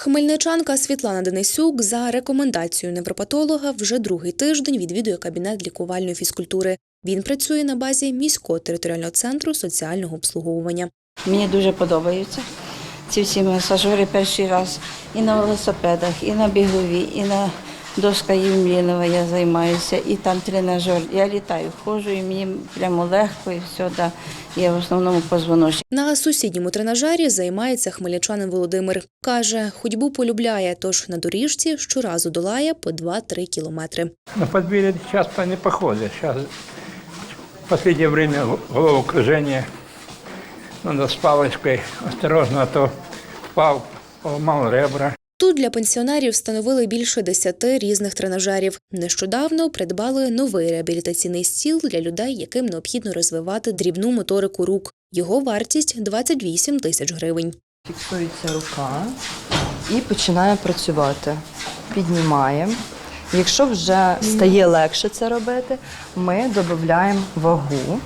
Хмельничанка Світлана Денисюк за рекомендацією невропатолога вже другий тиждень відвідує кабінет лікувальної фізкультури. Він працює на базі міського територіального центру соціального обслуговування. Мені дуже подобаються ці всі масажери перший раз і на велосипедах, і на бігові, і на доска Євмілова я займаюся, і там тренажер. Я літаю, ходжу, і мені прямо легко, і все, да. Я в основному позвоночник. На сусідньому тренажері займається хмельничанин Володимир. Каже, ходьбу полюбляє, тож на доріжці щоразу долає по 2-3 кілометри. На подвір'я часто не походишь. Сейчас в последнее время головокружение. Надо с палочкой осторожно, а то впал, поломал ребра. Тут для пенсіонерів встановили більше 10 різних тренажерів. Нещодавно придбали новий реабілітаційний стіл для людей, яким необхідно розвивати дрібну моторику рук. Його вартість 28 тисяч гривень. Фіксується рука і починає працювати. Піднімаємо. Якщо вже стає легше це робити, ми додаємо вагу.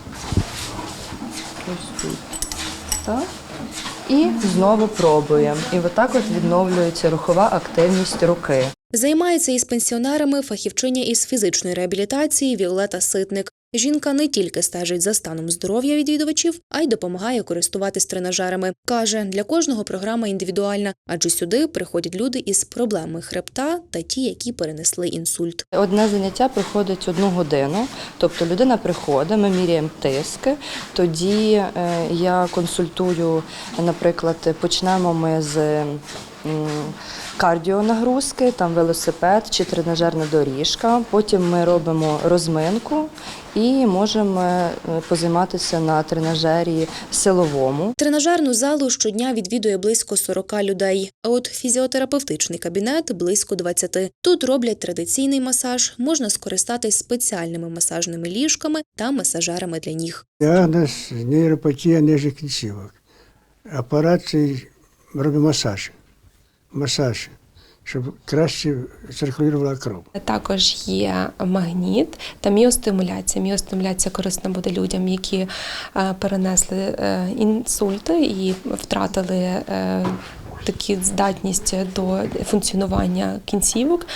Ось тут. Так. І знову пробуємо. І отак от відновлюється рухова активність руки. Займається із пенсіонерами фахівчиня із фізичної реабілітації Віолета Ситник. Жінка не тільки стежить за станом здоров'я відвідувачів, а й допомагає користуватись тренажерами. Каже, для кожного програма індивідуальна, адже сюди приходять люди із проблемами хребта та ті, які перенесли інсульт. Одне заняття проходить одну годину, тобто людина приходить, ми міряємо тиски. Тоді е, я консультую, наприклад, почнемо ми з кардіонагрузки, там велосипед чи тренажерна доріжка. Потім ми робимо розминку і можемо е, позайматися на тренажері силовому. Тренажерну залу щодня відвідує близько 40 людей, а от фізіотерапевтичний кабінет близько 20. Тут роблять традиційний масаж, можна скористатись спеціальними масажними ліжками та масажерами для ніг. Діагноз нейропатія нижніх кінцівок. Апарат цей робить масаж. Масаж, щоб краще циркулювала кров. Також є магніт та міостимуляція. Міостимуляція корисна буде людям, які е, перенесли е, інсульти і втратили. Такі здатність до функціонування кінцівок,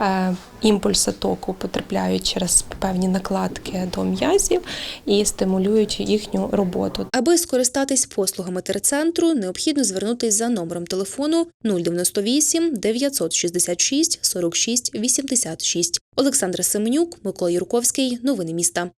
Е, імпульси току потрапляють через певні накладки до м'язів і стимулюють їхню роботу. Аби скористатись послугами терцентру, необхідно звернутись за номером телефону 098 966 46 86. Олександра Семенюк, Микола Юрковський. Новини міста.